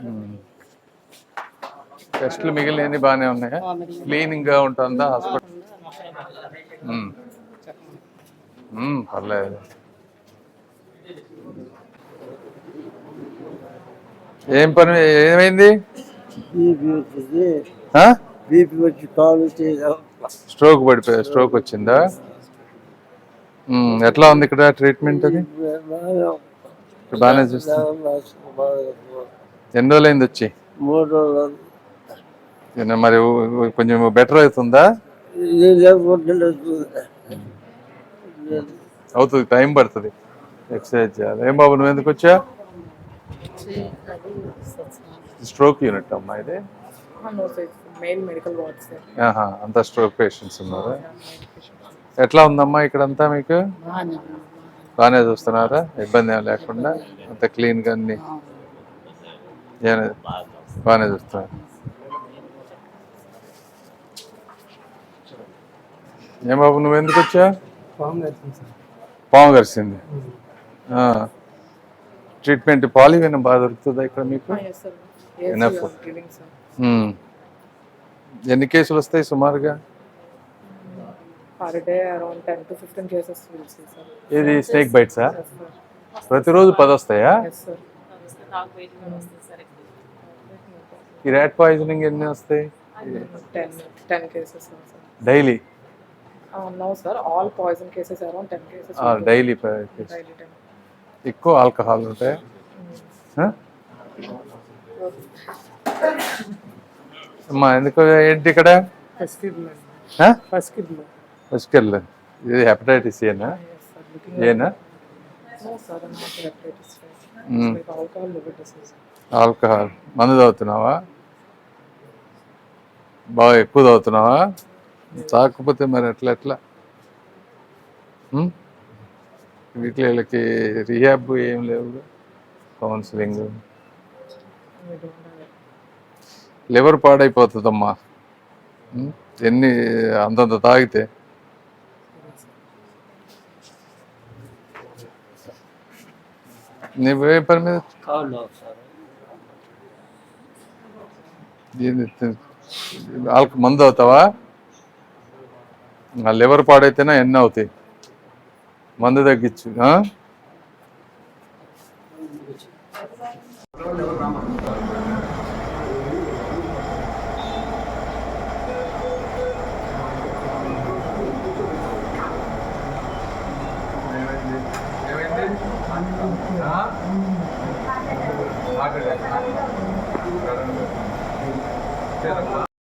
Hmm. టెస్ట్లు మిగిలినవి బాగానే ఉన్నాయా? క్లీనింగ్గా ఉంటుందా? Hospital hmm. hmm, పర్లేదు. ఏం పని? ఏమైంది? బీపీ వచ్చి కాలు స్ట్రోక్ పడిపోయా? స్ట్రోక్ వచ్చిందా? ఎట్లా ఉంది ఇక్కడ ట్రీట్మెంట్ అది? ఇక్కడ బాగానే చూస్తా ఎన్ని రోజులైంది వచ్చి? మూడు రోజులు మరి కొంచెం బెటర్ అవుతుందా? అవుతుంది టైం పడుతుంది. ఎక్సర్సైజ్ చేయాలి. ఏం బాబు నువ్వు ఎందుకు వచ్చా? స్ట్రోక్ యూనిట్ అమ్మా ఇది. అంతా స్ట్రోక్ పేషెంట్స్ ఉన్నారు? ఎట్లా ఉందమ్మా ఇక్కడంతా మీకు? బాగానే చూస్తున్నారా? ఇబ్బంది ఏం లేకుండా అంత క్లీన్గా అన్ని ఏం- బాగానే చూస్తున్నారు. ఏం బాబు నువ్వు ఎందుకు వచ్చా పాము కరిసింది ఆ. ట్రీట్మెంట్ పాలివినం బాగా దొరుకుతుందా ఇక్కడ మీకు. ఎన్ని కేసులు వస్తాయి సుమారుగా? Per day around ten to fifteen cases will see sir ఇది స్నేక్ బైట్సా ప్రతిరోజు పది వస్తాయా? ఈ ర్యాట్ పాయిజనింగ్ ఎన్ని వస్తాయి? Ten ten cases sir daily no sir all poison cases around ten cases daily ఎక్కువ ఆల్కహాల్ ఉంటాయి? అమ్మా ఎందుకు ఏంటి ఇక్కడ? ఫస్ట్ కిడ్ ఫస్ట్ ఫస్కెల్ ఇది హెపటైటిస్ ఏనా ఏనా ఆల్కహాల్ మందు తాగుతున్నావా? బాగా ఎక్కువ తాగుతున్నావా? తాకపోతే మరి ఎట్లా ఎట్లా? ఉమ్? వీటిలో వీళ్ళకి రిహాబ్ ఏం లేవు కౌన్సిలింగ్ లివర్ పాడైపోతుందమ్మా. ఉమ్? ఎన్ని అంతంత తాగితే నువ్వే పని మీద ఆల్క మందు అవుతావా ఆ లివర్ పాడైతేనే ఎన్ని అవుతాయి మందు తగ్గించు ఆ? మాట్లాడారు